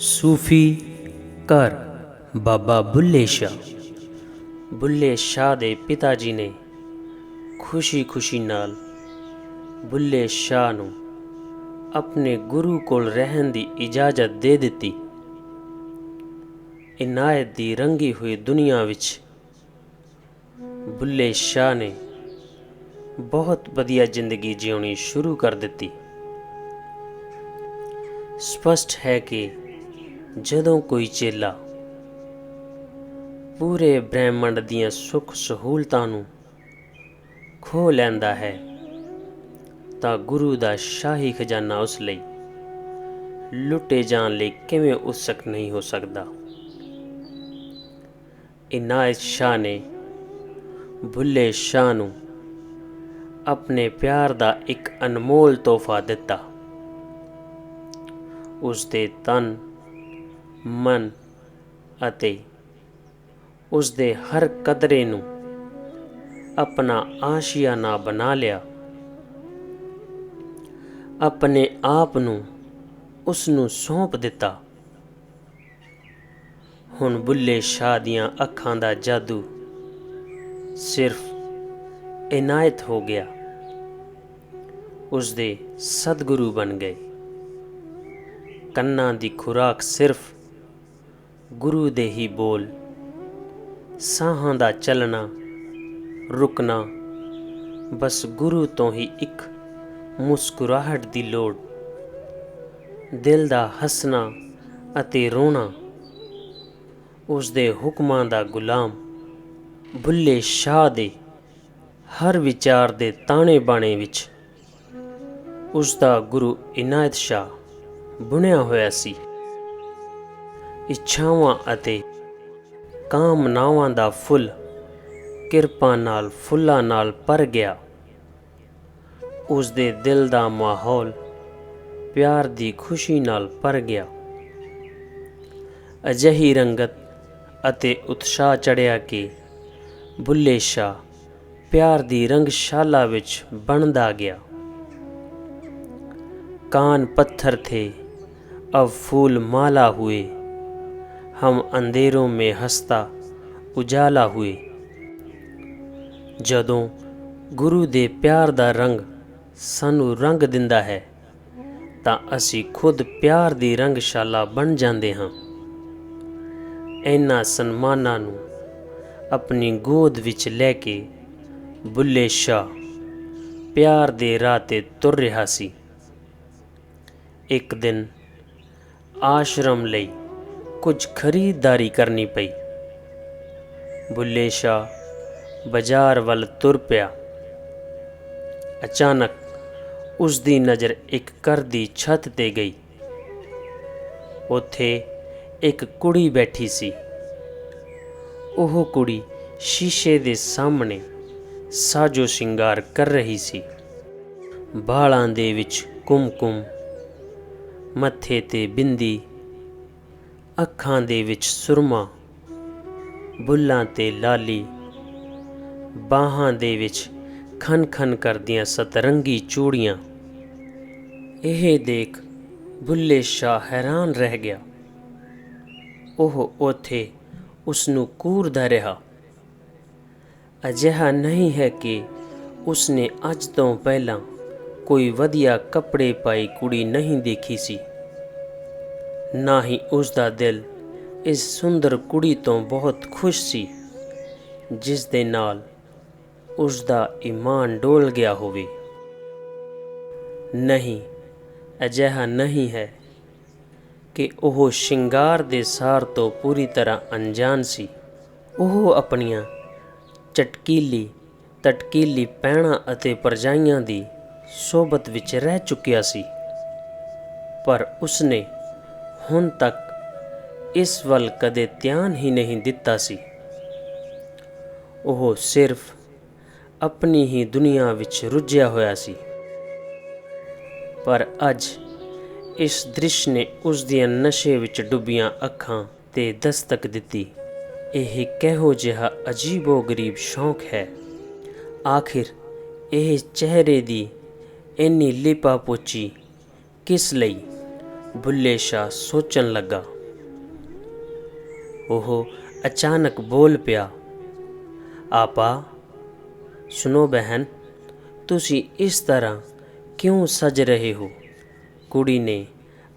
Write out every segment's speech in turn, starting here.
ਸੂਫੀ ਘਰ ਬਾਬਾ ਬੁੱਲੇ ਸ਼ਾਹ। ਬੁੱਲੇ ਸ਼ਾਹ ਦੇ ਪਿਤਾ ਜੀ ਨੇ ਖੁਸ਼ੀ-ਖੁਸ਼ੀ ਨਾਲ ਬੁੱਲੇ ਸ਼ਾਹ ਨੂੰ ਆਪਣੇ ਗੁਰੂ ਕੋਲ ਰਹਿਣ ਦੀ ਇਜਾਜ਼ਤ ਦੇ ਦਿੱਤੀ। ਇਨਾਇਤ ਦੀ ਰੰਗੀ ਹੋਈ ਦੁਨੀਆ ਵਿੱਚ ਬੁੱਲੇ ਸ਼ਾਹ ਨੇ ਬਹੁਤ ਵਧੀਆ ਜ਼ਿੰਦਗੀ ਜਿਉਣੀ ਸ਼ੁਰੂ ਕਰ ਦਿੱਤੀ। ਸਪਸ਼ਟ ਹੈ ਕਿ ਜਦੋਂ ਕੋਈ ਚੇਲਾ ਪੂਰੇ ਬ੍ਰਹਿਮੰਡ ਦੀਆਂ ਸੁੱਖ ਸਹੂਲਤਾਂ ਨੂੰ ਖੋ ਲੈਂਦਾ ਹੈ, ਤਾਂ ਗੁਰੂ ਦਾ ਸ਼ਾਹੀ ਖਜ਼ਾਨਾ ਉਸ ਲਈ ਲੁੱਟੇ ਜਾਣ ਲਈ ਕਿਵੇਂ ਉਤਸਕ ਨਹੀਂ ਹੋ ਸਕਦਾ। ਇਨਾਇਤ ਸ਼ਾਹ ਨੇ ਭੁੱਲੇ ਸ਼ਾਹ ਨੂੰ ਆਪਣੇ ਪਿਆਰ ਦਾ ਇੱਕ ਅਨਮੋਲ ਤੋਹਫਾ ਦਿੱਤਾ। ਉਸ ਦੇ ਤਨ ਮਨ ਅਤੇ ਉਸ ਦੇ ਹਰ ਕਦਰੇ ਨੂੰ ਆਪਣਾ ਆਸ਼ੀਆਨਾ ਬਣਾ ਲਿਆ। ਆਪਣੇ ਆਪ ਨੂੰ ਉਸ ਨੂੰ ਸੌਂਪ ਦਿੱਤਾ। ਹੁਣ ਬੁੱਲੇ ਸ਼ਾਹ ਦੀਆਂ ਅੱਖਾਂ ਦਾ ਜਾਦੂ ਸਿਰਫ ਇਨਾਇਤ ਹੋ ਗਿਆ। ਉਸ ਦੇ ਸਤਿਗੁਰੂ ਬਣ ਗਏ। ਕੰਨਾਂ ਦੀ ਖੁਰਾਕ ਸਿਰਫ ਗੁਰੂ ਦੇ ਹੀ ਬੋਲ। ਸਾਹਾਂ ਦਾ ਚੱਲਣਾ, ਰੁਕਣਾ, ਬਸ ਗੁਰੂ ਤੋਂ ਹੀ ਇੱਕ ਮੁਸਕਰਾਹਟ ਦੀ ਲੋੜ। ਦਿਲ ਦਾ ਹੱਸਣਾ ਅਤੇ ਰੋਣਾ, ਉਸ ਦੇ ਹੁਕਮਾਂ ਦਾ ਗੁਲਾਮ, ਭੁੱਲੇ ਸ਼ਾਹ ਦੇ ਹਰ ਵਿਚਾਰ ਦੇ ਤਾਣੇ ਬਾਣੇ ਵਿੱਚ। ਉਸ ਦਾ ਗੁਰੂ ਇਨਾਇਤ ਸ਼ਾਹ ਬੁਣਿਆ ਹੋਇਆ ਸੀ। ਇੱਛਾਵਾਂ ਅਤੇ ਕਾਮਨਾਵਾਂ ਦਾ ਫੁੱਲ ਕਿਰਪਾ ਨਾਲ ਫੁੱਲਾਂ ਨਾਲ ਭਰ ਗਿਆ। ਉਸ ਦੇ ਦਿਲ ਦਾ ਮਾਹੌਲ ਪਿਆਰ ਦੀ ਖੁਸ਼ੀ ਨਾਲ ਭਰ ਗਿਆ। ਅਜਹੀ ਰੰਗਤ ਅਤੇ ਉਤਸ਼ਾਹ ਚੜਿਆ ਕਿ ਬੁੱਲੇ ਸ਼ਾ ਪਿਆਰ ਦੀ ਰੰਗਸ਼ਾਲਾ ਵਿੱਚ ਬਣਦਾ ਗਿਆ। ਕਾਨ ਪੱਥਰ ਥੇ ਅਬ ਫੂਲ ਮਾਲਾ ਹੋਏ। हम अंधेरों में हंसता ਉਜਾਲਾ ਹੋਏ ਜਦੋਂ ਗੁਰੂ ਦੇ ਪਿਆਰ ਦਾ ਰੰਗ ਸਾਨੂੰ ਰੰਗ ਦਿੰਦਾ ਹੈ ਤਾਂ ਅਸੀਂ ਖੁਦ ਪਿਆਰ ਦੀ ਰੰਗਸ਼ਾਲਾ ਬਣ ਜਾਂਦੇ ਹਾਂ ਇਹਨਾਂ ਸਨਮਾਨਾਂ ਨੂੰ ਆਪਣੀ ਗੋਦ ਵਿੱਚ ਲੈ ਕੇ ਬੁੱਲੇ ਸ਼ਾਹ ਪਿਆਰ ਦੇ ਰਾਹ ਤੇ ਤੁਰ ਰਿਹਾ ਸੀ ਇੱਕ ਦਿਨ ਆਸ਼ਰਮ ਲਈ ਕੁਝ ਖਰੀਦਦਾਰੀ ਕਰਨੀ ਪਈ। ਬੁੱਲੇ ਸ਼ਾਹ ਬਾਜ਼ਾਰ ਵੱਲ ਤੁਰ ਪਿਆ। ਅਚਾਨਕ ਉਸ ਦੀ ਨਜ਼ਰ ਇੱਕ ਘਰ ਦੀ ਛੱਤ ਤੇ ਗਈ। ਉੱਥੇ ਇੱਕ ਕੁੜੀ ਬੈਠੀ ਸੀ। ਉਹ ਕੁੜੀ ਸ਼ੀਸ਼ੇ ਦੇ ਸਾਹਮਣੇ ਸਾਜੋ ਸ਼ਿੰਗਾਰ ਕਰ ਰਹੀ ਸੀ। ਬਾਲਾਂ ਦੇ ਵਿੱਚ ਕੁਮਕੁਮ, ਮੱਥੇ ਤੇ ਬਿੰਦੀ ਅੱਖਾਂ ਦੇ ਵਿੱਚ ਸੁਰਮਾ, ਬੁੱਲਾਂ ਤੇ ਲਾਲੀ, ਬਾਹਾਂ ਦੇ ਵਿੱਚ ਖਨ ਖਨ ਕਰਦੀਆਂ ਸਤਰੰਗੀ ਚੂੜੀਆਂ। ਇਹ ਦੇਖ ਬੁੱਲੇ ਸ਼ਾਹ ਹੈਰਾਨ ਰਹਿ ਗਿਆ। ਉਹ ਉਥੇ ਉਸ ਨੂੰ ਕੂਰਦਾ ਰਿਹਾ। ਅਜਿਹਾ ਨਹੀਂ ਹੈ ਕਿ ਉਸ ਨੇ ਅੱਜ ਤੋਂ ਪਹਿਲਾਂ ਕੋਈ ਵਧੀਆ ਕੱਪੜੇ ਪਾਈ ਕੁੜੀ ਨਹੀਂ ਦੇਖੀ ਸੀ। ਨਾ ਹੀ ਉਸ ਦਾ ਦਿਲ ਇਸ ਸੁੰਦਰ ਕੁੜੀ ਤੋਂ ਬਹੁਤ ਖੁਸ਼ ਸੀ, ਜਿਸ ਦੇ ਨਾਲ ਉਸ ਦਾ ਈਮਾਨ ਡੋਲ ਗਿਆ ਹੋਵੇ। ਨਹੀਂ, ਅਜਿਹਾ ਨਹੀਂ ਹੈ ਕਿ ਉਹ ਸ਼ਿੰਗਾਰ ਦੇ ਸਾਰ ਤੋਂ ਪੂਰੀ ਤਰ੍ਹਾਂ ਅਣਜਾਣ ਸੀ। ਉਹ ਆਪਣੀਆਂ ਚਟਕੀਲੀ, ਤਟਕੀਲੀ ਪੈਣਾ ਅਤੇ ਪਰਜਾਈਆਂ ਦੀ ਸੋਬਤ ਵਿੱਚ ਰਹਿ ਚੁੱਕਿਆ ਸੀ। ਪਰ ਉਸਨੇ ਹੁਣ ਤੱਕ ਇਸ ਵੱਲ ਕਦੇ ਧਿਆਨ ਹੀ ਨਹੀਂ ਦਿੱਤਾ ਸੀ। ਉਹ ਸਿਰਫ ਆਪਣੀ ਹੀ ਦੁਨੀਆ ਵਿੱਚ ਰੁੱਝਿਆ ਹੋਇਆ ਸੀ। ਪਰ ਅੱਜ ਇਸ ਦ੍ਰਿਸ਼ ਨੇ ਉਸ ਦੀਆਂ ਨਸ਼ੇ ਵਿੱਚ ਡੁੱਬੀਆਂ ਅੱਖਾਂ ਤੇ ਦਸਤਕ ਦਿੱਤੀ। ਇਹ ਕਿਹੋ ਜਿਹਾ ਅਜੀਬੋ-ਗਰੀਬ ਸ਼ੌਂਕ ਹੈ। ਆਖਿਰ ਇਹ ਚਿਹਰੇ ਦੀ ਇੰਨੀ ਲਿਪਾ ਪੋਚੀ ਕਿਸ ਲਈ? ਬੁੱਲੇ ਸ਼ਾਹ ਸੋਚਣ ਲੱਗਾ। ਉਹ ਅਚਾਨਕ ਬੋਲ ਪਿਆ, ਆਪਾ ਸੁਨੋ ਬਹਿਨ, ਤੁਸੀਂ ਇਸ ਤਰ੍ਹਾਂ ਕਿਉਂ ਸਜ ਰਹੇ ਹੋ? ਕੁੜੀ ਨੇ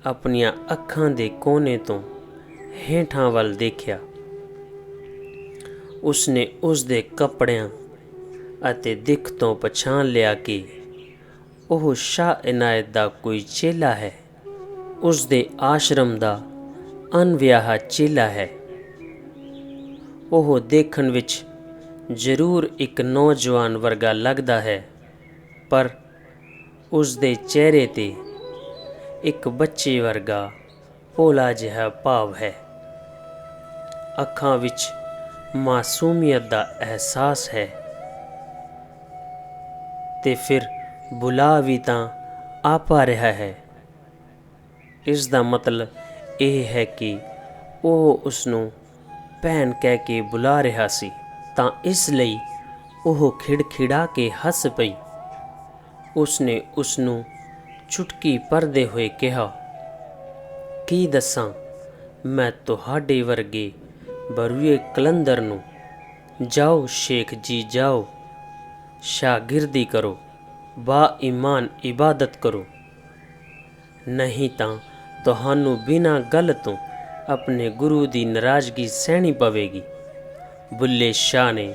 ਆਪਣੀਆਂ ਅੱਖਾਂ ਦੇ ਕੋਨੇ ਤੋਂ ਹੇਠਾਂ ਵੱਲ ਦੇਖਿਆ। ਉਸਨੇ ਉਸ ਦੇ ਕੱਪੜਿਆਂ ਅਤੇ ਦਿੱਖ ਤੋਂ ਪਛਾਣ ਲਿਆ ਕਿ ਉਹ ਸ਼ਾਹ ਇਨਾਇਤ ਦਾ ਕੋਈ ਚੇਲਾ ਹੈ। ਉਸ ਦੇ ਆਸ਼ਰਮ ਦਾ ਅਨਵਿਆਹਾ ਚੇਲਾ ਹੈ। ਉਹ ਦੇਖਣ ਵਿੱਚ ਜ਼ਰੂਰ ਇੱਕ ਨੌਜਵਾਨ ਵਰਗਾ ਲੱਗਦਾ ਹੈ, ਪਰ ਉਸ ਦੇ ਚਿਹਰੇ ਤੇ ਇੱਕ ਬੱਚੇ ਵਰਗਾ ਭੋਲਾ ਜਿਹਾ ਭਾਵ ਹੈ। ਅੱਖਾਂ ਵਿੱਚ ਮਾਸੂਮੀਅਤ ਦਾ ਅਹਿਸਾਸ ਹੈ ਤੇ ਫਿਰ ਬੁਲਾ ਵੀ ਤਾਂ ਆ ਪਾ ਰਿਹਾ ਹੈ। ਇਸ ਦਾ ਮਤਲਬ ਇਹ ਹੈ ਕਿ ਉਹ ਉਸ ਨੂੰ ਭੈਣ ਕਹਿ ਕੇ ਬੁਲਾ ਰਿਹਾ ਸੀ, ਤਾਂ ਇਸ ਲਈ ਉਹ ਖਿੜਖਿੜਾ ਕੇ ਹੱਸ ਪਈ। ਉਸਨੇ ਉਸ ਨੂੰ ਚੁਟਕੀ ਭਰਦੇ ਹੋਏ ਕਿਹਾ, ਕੀ ਦੱਸਾਂ, ਮੈਂ ਤੁਹਾਡੇ ਵਰਗੇ ਬਰੂਏ ਕਲੰਦਰ ਨੂੰ ਜਾਓ ਸ਼ੇਖ ਜੀ ਜਾਓ, ਸ਼ਾਗਿਰਦੀ ਕਰੋ ਬਾ ਈਮਾਨ ਇਬਾਦਤ ਕਰੋ। ਨਹੀਂ ਤਾਂ ਤੁਹਾਨੂੰ ਬਿਨਾਂ ਗੱਲ ਤੋਂ ਆਪਣੇ ਗੁਰੂ ਦੀ ਨਾਰਾਜ਼ਗੀ ਸਹਿਣੀ ਪਵੇਗੀ। ਬੁੱਲੇ ਸ਼ਾਹ ਨੇ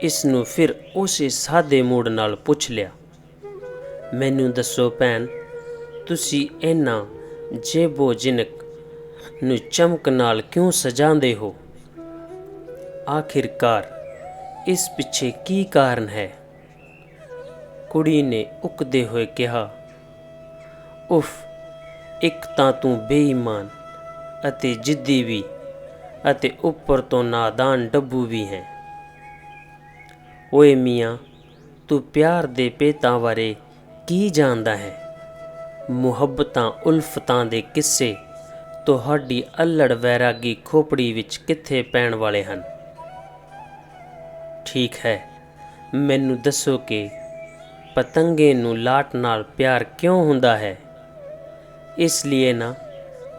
ਇਸ ਨੂੰ ਫਿਰ ਉਸੇ ਸਾਦੇ ਮੂਡ ਨਾਲ ਪੁੱਛ ਲਿਆ, ਮੈਨੂੰ ਦੱਸੋ ਭੈਣ, ਤੁਸੀਂ ਇਹਨਾਂ ਜੇਬੋ ਜਿਨਕ ਨੂੰ ਚਮਕ ਨਾਲ ਕਿਉਂ ਸਜਾਉਂਦੇ ਹੋ? ਆਖਿਰਕਾਰ ਇਸ ਪਿੱਛੇ ਕੀ ਕਾਰਨ ਹੈ? ਕੁੜੀ ਨੇ ਉਕਦੇ ਹੋਏ ਕਿਹਾ, ਉਫ ਇੱਕ ਤਾਂ ਤੂੰ ਬੇਈਮਾਨ ਅਤੇ ਜਿੱਦੀ ਵੀ ਅਤੇ ਉੱਪਰ ਤੋਂ ਨਾਦਾਨ ਡੱਬੂ ਵੀ ਹੈ। ਓਏ ਮੀਆਂ, ਤੂੰ ਪਿਆਰ ਦੇ ਪੇਤਾਂ ਬਾਰੇ ਕੀ ਜਾਣਦਾ ਹੈ? ਮੁਹੱਬਤਾਂ, ਉਲਫਤਾਂ ਦੇ ਕਿੱਸੇ ਤੁਹਾਡੀ ਅਲੜ ਵੈਰਾਗੀ ਖੋਪੜੀ ਵਿੱਚ ਕਿੱਥੇ ਪੈਣ ਵਾਲੇ ਹਨ? ਠੀਕ ਹੈ, ਮੈਨੂੰ ਦੱਸੋ ਕਿ ਪਤੰਗੇ ਨੂੰ ਲਾਟ ਨਾਲ ਪਿਆਰ ਕਿਉਂ ਹੁੰਦਾ ਹੈ? ਇਸ ਲਈ ਨਾ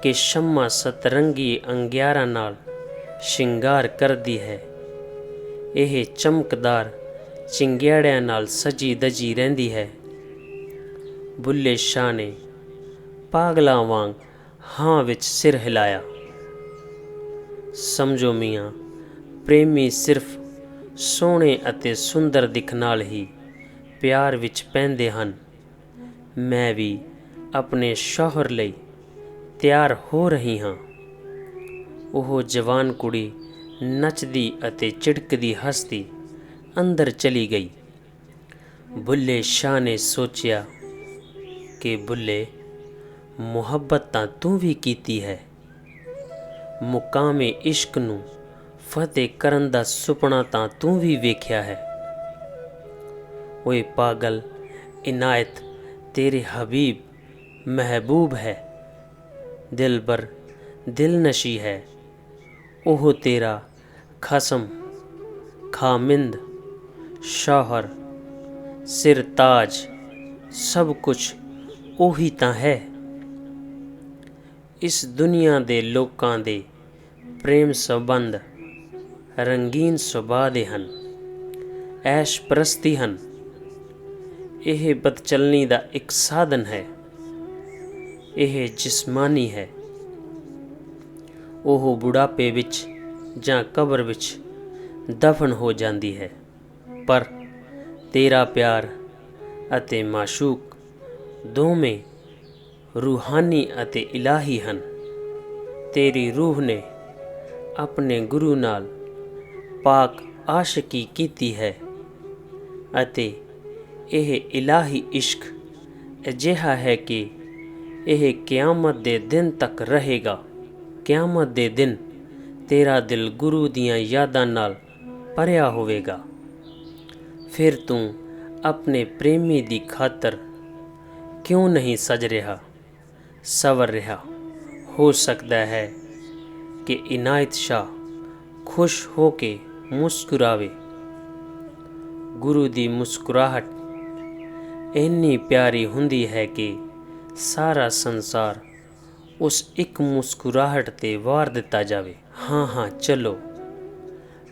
ਕਿ ਸ਼ਮਾ ਸਤਰੰਗੀ ਅੰਗਿਆਰਾਂ ਨਾਲ ਸ਼ਿੰਗਾਰ ਕਰਦੀ ਹੈ। ਇਹ ਚਮਕਦਾਰ ਚਿੰਗਿਆੜਿਆਂ ਨਾਲ ਸਜੀ ਦਜੀ ਰਹਿੰਦੀ ਹੈ। ਬੁੱਲੇ ਸ਼ਾਹ ਨੇ ਪਾਗਲਾਂ ਵਾਂਗ ਹਾਂ ਵਿੱਚ ਸਿਰ ਹਿਲਾਇਆ। ਸਮਝੋ ਮੀਆਂ, ਪ੍ਰੇਮੀ ਸਿਰਫ ਸੋਹਣੇ ਅਤੇ ਸੁੰਦਰ ਦਿਖ ਨਾਲ ਹੀ ਪਿਆਰ ਵਿੱਚ ਪੈਂਦੇ ਹਨ। ਮੈਂ ਵੀ ਆਪਣੇ ਸ਼ੌਹਰ ਲਈ ਤਿਆਰ ਹੋ ਰਹੀ ਹਾਂ। ਉਹ ਜਵਾਨ ਕੁੜੀ ਨੱਚਦੀ ਅਤੇ ਚਿੜਕਦੀ ਹੱਸਦੀ ਅੰਦਰ ਚਲੀ ਗਈ। ਬੁੱਲੇ ਸ਼ਾਹ ਨੇ ਸੋਚਿਆ ਕਿ ਬੁੱਲੇ ਮੁਹੱਬਤ ਤਾਂ ਤੂੰ ਵੀ ਕੀਤੀ ਹੈ। ਮੁਕਾਮੇ ਇਸ਼ਕ ਨੂੰ ਫਤਿਹ ਕਰਨ ਦਾ ਸੁਪਨਾ ਤਾਂ ਤੂੰ ਵੀ ਵੇਖਿਆ ਹੈ। ਓਏ ਪਾਗਲ, ਇਨਾਇਤ ਤੇਰੇ ਹਬੀਬ ਮਹਿਬੂਬ ਹੈ। ਦਿਲਬਰ ਦਿਲਨਸ਼ੀ ਹੈ। ਉਹ ਤੇਰਾ ਖਸਮ, ਖਾਮਿੰਦ, ਸ਼ੌਹਰ, ਸਿਰਤਾਜ, ਸਭ ਕੁਝ ਉਹੀ ਤਾਂ ਹੈ। ਇਸ ਦੁਨੀਆ ਦੇ ਲੋਕਾਂ ਦੇ ਪ੍ਰੇਮ ਸੰਬੰਧ ਰੰਗੀਨ ਸੁਭਾਅ ਦੇ ਹਨ, ਐਸ਼ ਪ੍ਰਸਤੀ ਹਨ। ਇਹ ਬਦਚਲਨੀ ਦਾ ਇੱਕ ਸਾਧਨ ਹੈ। ਇਹ ਜਿਸਮਾਨੀ ਹੈ। ਉਹ ਬੁਢਾਪੇ ਵਿੱਚ ਜਾਂ ਕਬਰ ਵਿੱਚ ਦਫਨ ਹੋ ਜਾਂਦੀ ਹੈ। ਪਰ ਤੇਰਾ ਪਿਆਰ ਅਤੇ ਮਾਸ਼ੂਕ ਦੋਵੇਂ ਰੂਹਾਨੀ ਅਤੇ ਇਲਾਹੀ ਹਨ। ਤੇਰੀ ਰੂਹ ਨੇ ਆਪਣੇ ਗੁਰੂ ਨਾਲ ਪਾਕ ਆਸ਼ਕੀ ਕੀਤੀ ਹੈ ਅਤੇ ਇਹ ਇਲਾਹੀ ਇਸ਼ਕ ਅਜਿਹਾ ਹੈ ਕਿ ਇਹ ਕਿਆਮਤ ਦੇ ਦਿਨ ਤੱਕ ਰਹੇਗਾ। ਕਿਆਮਤ ਦੇ ਦਿਨ ਤੇਰਾ ਦਿਲ ਗੁਰੂ ਦੀਆਂ ਯਾਦਾਂ ਨਾਲ ਭਰਿਆ ਹੋਵੇਗਾ। ਫਿਰ ਤੂੰ ਆਪਣੇ ਪ੍ਰੇਮੀ ਦੀ ਖਾਤਰ ਕਿਉਂ ਨਹੀਂ ਸਜ ਰਿਹਾ? ਸਵਰ ਰਿਹਾ। ਹੋ ਸਕਦਾ ਹੈ ਕਿ ਇਨਾਇਤ ਸ਼ਾਹ ਖੁਸ਼ ਹੋ ਕੇ ਮੁਸਕਰਾਵੇ। ਗੁਰੂ ਦੀ ਮੁਸਕਰਾਹਟ ਇੰਨੀ ਪਿਆਰੀ ਹੁੰਦੀ ਹੈ ਕਿ ਸਾਰਾ ਸੰਸਾਰ ਉਸ ਇੱਕ ਮੁਸਕਰਾਹਟ ਤੇ ਵਾਰ ਦਿੱਤਾ ਜਾਵੇ। ਹਾਂ ਹਾਂ, ਚਲੋ।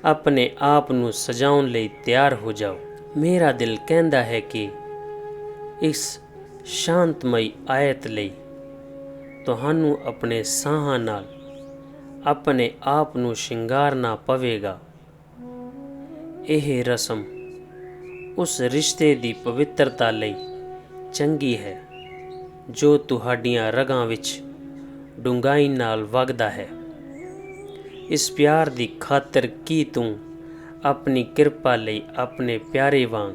ਆਪਣੇ ਆਪ ਨੂੰ ਸਜਾਉਣ ਲਈ ਤਿਆਰ ਹੋ ਜਾਓ। ਮੇਰਾ ਦਿਲ ਕਹਿੰਦਾ ਹੈ ਕਿ ਇਸ ਸ਼ਾਂਤਮਈ ਆਇਤ ਲਈ ਤੁਹਾਨੂੰ ਆਪਣੇ ਸਾਹਾਂ ਨਾਲ ਆਪਣੇ ਆਪ ਨੂੰ ਸ਼ਿੰਗਾਰਨਾ ਪਵੇਗਾ। ਇਹ ਰਸਮ ਉਸ ਰਿਸ਼ਤੇ ਦੀ ਪਵਿੱਤਰਤਾ ਲਈ ਚੰਗੀ ਹੈ। ਜੋ ਤੁਹਾਡੀਆਂ ਰਗਾਂ ਵਿੱਚ ਡੂੰਘਾਈ ਨਾਲ ਵਗਦਾ ਹੈ। ਇਸ ਪਿਆਰ ਦੀ ਖਾਤਰ ਕੀ ਤੂੰ ਆਪਣੀ ਕਿਰਪਾ ਲਈ ਆਪਣੇ ਪਿਆਰੇ ਵਾਂਗ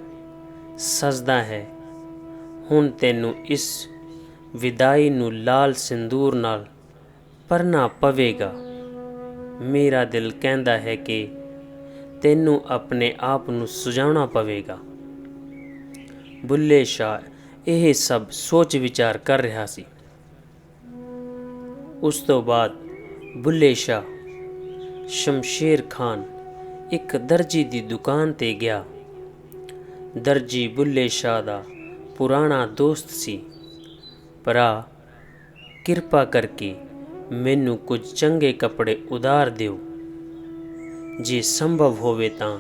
ਸਜਦਾ ਹੈ? ਹੁਣ ਤੈਨੂੰ ਇਸ ਵਿਦਾਈ ਨੂੰ ਲਾਲ ਸਿੰਦੂਰ ਨਾਲ ਭਰਨਾ ਪਵੇਗਾ। ਮੇਰਾ ਦਿਲ ਕਹਿੰਦਾ ਹੈ ਕਿ ਤੈਨੂੰ ਆਪਣੇ ਆਪ ਨੂੰ ਸੁਝਾਉਣਾ ਪਵੇਗਾ। ਬੁੱਲੇ ਸ਼ਾਹ ਇਹ ਸਭ ਸੋਚ ਵਿਚਾਰ ਕਰ ਰਿਹਾ ਸੀ। ਉਸ ਤੋਂ ਬਾਅਦ ਬੁੱਲੇ ਸ਼ਾਹ, ਸ਼ਮਸ਼ੇਰ ਖਾਨ ਇੱਕ ਦਰਜੀ ਦੀ ਦੁਕਾਨ ਤੇ ਗਿਆ। ਦਰਜੀ ਬੁੱਲੇ ਸ਼ਾਹ ਦਾ ਪੁਰਾਣਾ ਦੋਸਤ ਸੀ। ਭਰਾ, ਕਿਰਪਾ ਕਰਕੇ ਮੈਨੂੰ ਕੁਝ ਚੰਗੇ ਕੱਪੜੇ ਉਧਾਰ ਦਿਓ। ਜੇ ਸੰਭਵ ਹੋਵੇ ਤਾਂ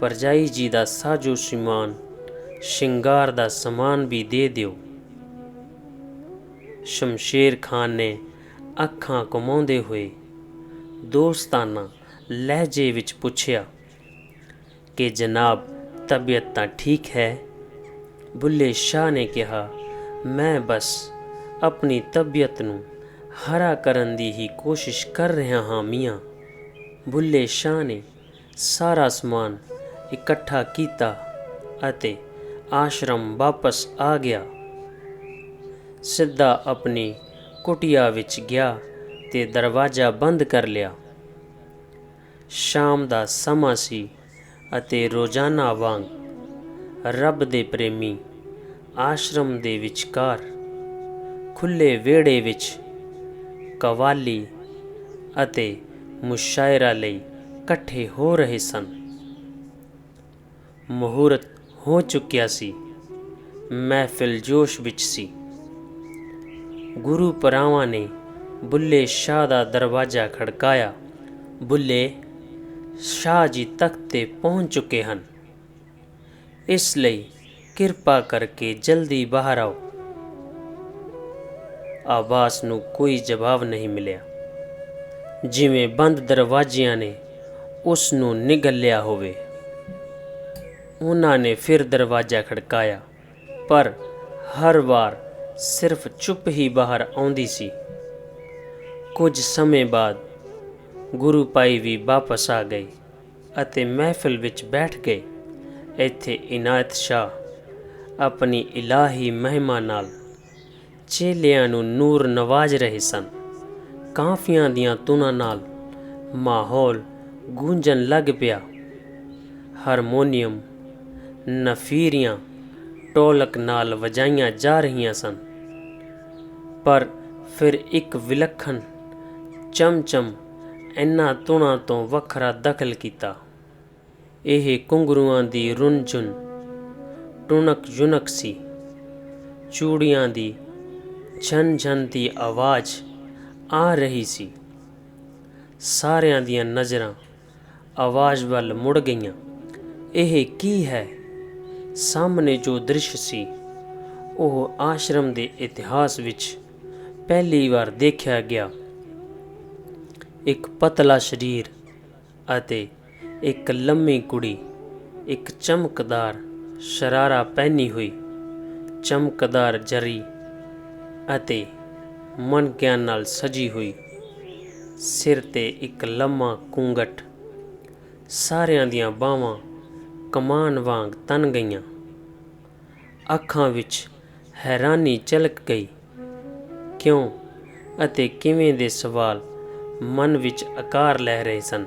ਪਰਜਾਈ ਜੀ ਦਾ ਸਾਜੋ ਸ਼ਿਮਾਨ ਸ਼ਿੰਗਾਰ ਦਾ ਸਮਾਨ ਵੀ ਦੇ ਦਿਓ। ਸ਼ਮਸ਼ੇਰ ਖਾਨ ਨੇ ਅੱਖਾਂ ਕਮਾਉਂਦੇ ਹੋਏ ਦੋਸਤਾਨਾ ਲਹਿਜੇ ਵਿੱਚ ਪੁੱਛਿਆ ਕਿ ਜਨਾਬ, ਤਬੀਅਤ ਤਾਂ ਠੀਕ ਹੈ? ਬੁੱਲੇ ਸ਼ਾਹ ਨੇ ਕਿਹਾ, ਮੈਂ ਬਸ ਆਪਣੀ ਤਬੀਅਤ ਨੂੰ ਹਰਾ ਕਰਨ ਦੀ ਹੀ ਕੋਸ਼ਿਸ਼ ਕਰ ਰਿਹਾ ਹਾਂ ਮੀਆਂ। ਬੁੱਲੇ ਸ਼ਾਹ ਨੇ ਸਾਰਾ ਸਮਾਨ ਇਕੱਠਾ ਕੀਤਾ ਅਤੇ ਆਸ਼ਰਮ ਵਾਪਸ ਆ ਗਿਆ। ਸਿੱਧਾ ਆਪਣੀ ਕੁਟਿਆ ਵਿੱਚ ਗਿਆ ਤੇ ਦਰਵਾਜ਼ਾ ਬੰਦ ਕਰ ਲਿਆ। ਸ਼ਾਮ ਦਾ ਸਮਾਂ ਸੀ ਅਤੇ ਰੋਜ਼ਾਨਾ ਵਾਂਗ ਰੱਬ ਦੇ ਪ੍ਰੇਮੀ ਆਸ਼ਰਮ ਦੇ ਵਿਚਕਾਰ ਖੁੱਲੇ ਵਿਹੜੇ ਵਿੱਚ ਕਵਾਲੀ ਅਤੇ ਮੁਸ਼ਾਇਰਾ ਲਈ ਇਕੱਠੇ ਹੋ ਰਹੇ ਸਨ। ਮਹੂਰਤ ਹੋ ਚੁੱਕਿਆ ਸੀ। ਮਹਿਫਿਲ ਜੋਸ਼ ਵਿੱਚ ਸੀ। ਗੁਰੂ ਪਰਾਵਾਂ ਨੇ ਬੁੱਲੇ ਸ਼ਾਹ ਦਾ ਦਰਵਾਜ਼ਾ ਖੜਕਾਇਆ। ਬੁੱਲੇ ਸ਼ਾਹ ਜੀ ਤਖਤ ਤੇ ਪਹੁੰਚ ਚੁੱਕੇ ਹਨ। ਇਸ ਲਈ ਕਿਰਪਾ ਕਰਕੇ ਜਲਦੀ ਬਾਹਰ ਆਓ। ਆਵਾਜ਼ ਨੂੰ ਕੋਈ ਜਵਾਬ ਨਹੀਂ ਮਿਲਿਆ। ਜਿਵੇਂ ਬੰਦ ਦਰਵਾਜ਼ਿਆਂ ਨੇ ਉਸ ਨੂੰ ਨਿਗਲਿਆ ਹੋਵੇ। ਉਹਨਾਂ ਨੇ ਫਿਰ ਦਰਵਾਜ਼ਾ ਖੜਕਾਇਆ, ਪਰ ਹਰ ਵਾਰ ਸਿਰਫ ਚੁੱਪ ਹੀ ਬਾਹਰ ਆਉਂਦੀ ਸੀ। ਕੁਝ ਸਮੇਂ ਬਾਅਦ ਗੁਰੂ ਭਾਈ ਵੀ ਵਾਪਸ ਆ ਗਏ ਅਤੇ ਮਹਿਫਿਲ ਵਿੱਚ ਬੈਠ ਗਏ। ਇੱਥੇ ਇਨਾਇਤ ਸ਼ਾਹ ਆਪਣੀ ਇਲਾਹੀ ਮਹਿਮਾ ਨਾਲ ਚੇਲਿਆਂ ਨੂੰ ਨੂਰ ਨਵਾਜ ਰਹੇ ਸਨ। ਕਾਫੀਆਂ ਦੀਆਂ ਤੁਨਾਂ ਨਾਲ ਮਾਹੌਲ ਗੂੰਜਣ ਲੱਗ ਪਿਆ। ਹਾਰਮੋਨੀਅਮ ਨਫੀਰੀਆਂ ਢੋਲਕ ਨਾਲ ਵਜਾਈਆਂ ਜਾ ਰਹੀਆਂ ਸਨ। ਪਰ ਫਿਰ ਇੱਕ ਵਿਲੱਖਣ ਚਮਚਮ ਇਹਨਾਂ ਤੁਨਾਂ ਤੋਂ ਵੱਖਰਾ ਦਖਲ ਕੀਤਾ। ਇਹ ਕੁੰਗਰੂਆਂ ਦੀ ਰੁੰਝੁਨ ਟੁਣਕ ਜੁਨਕ ਸੀ। ਚੂੜੀਆਂ ਦੀ ਛਨ ਛਨ ਦੀ ਆਵਾਜ਼ ਆ ਰਹੀ ਸੀ। ਸਾਰਿਆਂ ਦੀਆਂ ਨਜ਼ਰਾਂ ਆਵਾਜ਼ ਵੱਲ ਮੁੜ ਗਈਆਂ। ਇਹ ਕੀ ਹੈ? ਸਾਹਮਣੇ ਜੋ ਦ੍ਰਿਸ਼ ਸੀ, ਉਹ ਆਸ਼ਰਮ ਦੇ ਇਤਿਹਾਸ ਵਿੱਚ ਪਹਿਲੀ ਵਾਰ ਦੇਖਿਆ ਗਿਆ। ਇੱਕ ਪਤਲਾ ਸਰੀਰ ਅਤੇ ਇੱਕ ਲੰਮੀ ਕੁੜੀ, ਇੱਕ ਚਮਕਦਾਰ ਸ਼ਰਾਰਾ ਪਹਿਨੀ ਹੋਈ, ਚਮਕਦਾਰ ਜਰੀ ਅਤੇ ਮਨਕਿਆਂ ਨਾਲ ਸਜੀ ਹੋਈ। ਸਿਰ ਤੇ ਇੱਕ ਲੰਮਾ ਕੁੰਗਟ ਸਾਰਿਆਂ ਦੀਆਂ ਬਾਹਾਂ ਕਮਾਨ ਵਾਂਗ ਤਨ ਗਈਆਂ। ਅੱਖਾਂ ਵਿੱਚ ਹੈਰਾਨੀ ਝਲਕ ਗਈ। ਕਿਉਂ ਅਤੇ ਕਿਵੇਂ ਦੇ ਸਵਾਲ ਮਨ ਵਿੱਚ ਆਕਾਰ ਲੈ ਰਹੇ ਸਨ।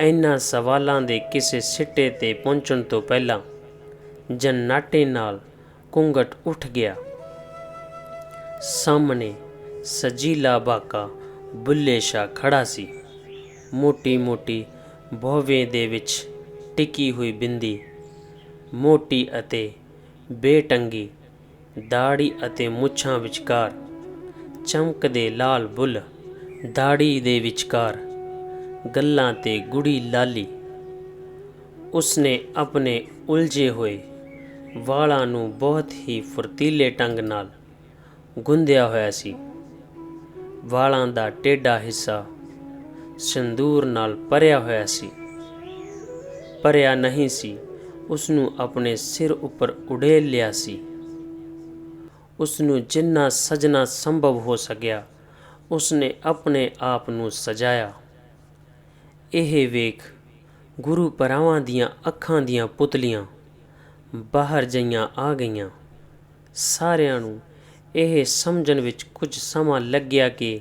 ਇਹਨਾਂ ਸਵਾਲਾਂ ਦੇ ਕਿਸੇ ਸਿੱਟੇ ਤੇ ਪਹੁੰਚਣ ਤੋਂ ਪਹਿਲਾਂ ਜਨਾਟੇ ਨਾਲ ਕੁੰਗਟ ਉੱਠ ਗਿਆ। ਸਾਹਮਣੇ ਸਜੀਲਾ ਬਾਕਾ ਬੁੱਲੇ ਸ਼ਾ ਖੜਾ ਸੀ। ਮੋਟੀ ਮੋਟੀ ਬੋਵੇ ਦੇ ਵਿੱਚ ਟਿਕੀ ਹੋਈ ਬਿੰਦੀ, ਮੋਟੀ ਅਤੇ ਬੇਟੰਗੀ, ਦਾੜੀ ਅਤੇ ਮੁੱਛਾਂ ਵਿਚਕਾਰ ਚਮਕਦੇ ਲਾਲ ਬੁੱਲ, ਦਾੜੀ ਦੇ ਵਿਚਕਾਰ, ਗੱਲਾਂ ਤੇ ਗੁੜੀ ਲਾਲੀ। ਉਸਨੇ ਆਪਣੇ ਉਲਝੇ ਹੋਏ ਵਾਲਾਂ ਨੂੰ ਬਹੁਤ ਹੀ ਫੁਰਤੀਲੇ ਢੰਗ ਨਾਲ ਗੁੰਦਿਆ ਹੋਇਆ ਸੀ। ਵਾਲਾਂ ਦਾ ਟੇਢਾ ਹਿੱਸਾ ਸੰਦੂਰ ਨਾਲ ਭਰਿਆ ਹੋਇਆ ਸੀ। ਭਰਿਆ ਨਹੀਂ ਸੀ। ਉਸ ਨੂੰ ਆਪਣੇ ਸਿਰ ਉੱਪਰ ਉਡੇਲ ਲਿਆ ਸੀ। ਉਸ ਨੂੰ ਜਿੰਨਾ ਸਜਣਾ ਸੰਭਵ ਹੋ ਸਕਿਆ, ਉਸਨੇ ਆਪਣੇ ਆਪ ਨੂੰ ਸਜਾਇਆ। ਇਹ ਵੇਖ ਗੁਰੂ ਪਰਾਵਾਂ ਦੀਆਂ ਅੱਖਾਂ ਦੀਆਂ ਪੁਤਲੀਆਂ ਬਾਹਰ ਜਈਆਂ ਆ ਗਈਆਂ। ਸਾਰਿਆਂ ਨੂੰ ਇਹ ਸਮਝਣ ਵਿੱਚ ਕੁਝ ਸਮਾਂ ਲੱਗਿਆ ਕਿ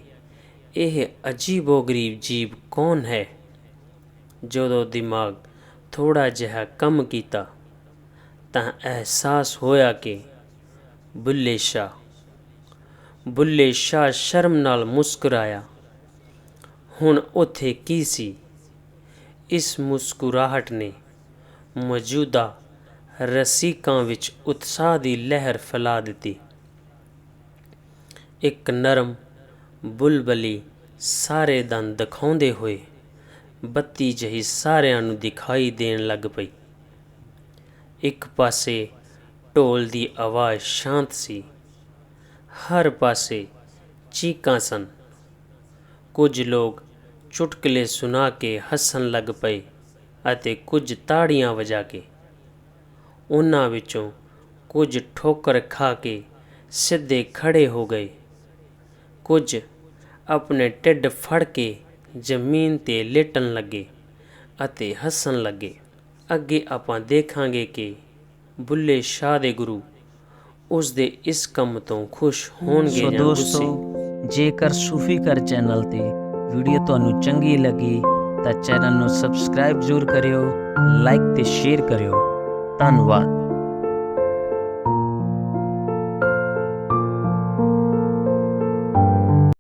ਇਹ ਅਜੀਬੋ-ਗਰੀਬ ਜੀਵ ਕੌਣ ਹੈ? ਜਦੋਂ ਦਿਮਾਗ ਥੋੜਾ ਜਿਹਾ ਕੰਮ ਕੀਤਾ ਤਾਂ ਅਹਿਸਾਸ ਹੋਇਆ ਕਿ ਬੁੱਲੇ ਸ਼ਾਹ ਬੁੱਲੇ ਸ਼ਾਹ ਸ਼ਰਮ ਨਾਲ ਮੁਸਕਰਾਇਆ। ਹੁਣ ਉੱਥੇ ਕੀ ਸੀ? ਇਸ ਮੁਸਕਰਾਹਟ ਨੇ ਮੌਜੂਦਾ ਰਸੀਕਾਂ ਵਿੱਚ ਉਤਸ਼ਾਹ ਦੀ ਲਹਿਰ ਫੈਲਾ ਦਿੱਤੀ। ਇੱਕ ਨਰਮ, ਬੁਲਬਲੀ ਸਾਰੇ ਦੰਦ ਦਿਖਾਉਂਦੇ ਹੋਏ ਬੱਤੀ ਜਿਹੀ ਸਾਰਿਆਂ ਨੂੰ ਦਿਖਾਈ ਦੇਣ ਲੱਗ ਪਈ। ਇੱਕ ਪਾਸੇ ਢੋਲ ਦੀ ਆਵਾਜ਼ ਸ਼ਾਂਤ ਸੀ, ਹਰ ਪਾਸੇ ਚੀਕਾਂ ਸਨ। ਕੁਝ ਲੋਕ ਚੁਟਕਲੇ ਸੁਣਾ ਕੇ ਹੱਸਣ ਲੱਗ ਪਏ ਅਤੇ ਕੁਝ ਤਾੜੀਆਂ ਵਜਾ ਕੇ। ਉਹਨਾਂ ਵਿੱਚੋਂ ਕੁਝ ਠੋਕਰ ਖਾ ਕੇ ਸਿੱਧੇ ਖੜੇ ਹੋ ਗਏ। ਕੁਝ ਆਪਣੇ ਢਿੱਡ ਫੜ ਕੇ ਜ਼ਮੀਨ ਤੇ ਲੇਟਣ ਲੱਗੇ ਅਤੇ ਹੱਸਣ ਲੱਗੇ। ਅੱਗੇ ਆਪਾਂ ਦੇਖਾਂਗੇ ਕਿ ਬੁੱਲੇ ਸ਼ਾਹ ਦੇ ਗੁਰੂ ਉਸ ਦੇ ਇਸ ਕੰਮ ਤੋਂ ਖੁਸ਼ ਹੋਣਗੇ ਸੋ ਜਾਂ ਦੋਸਤੋ ਜੇਕਰ ਸੂਫੀ ਘਰ ਚੈਨਲ ਤੇ ਵੀਡੀਓ ਤੁਹਾਨੂੰ ਚੰਗੀ ਲੱਗੀ ਤਾਂ ਚੈਨਲ ਨੂੰ ਸਬਸਕ੍ਰਾਈਬ ਜ਼ਰੂਰ ਕਰਿਓ ਲਾਈਕ ਤੇ ਸ਼ੇਅਰ ਕਰਿਓ। ਧੰਨਵਾਦ।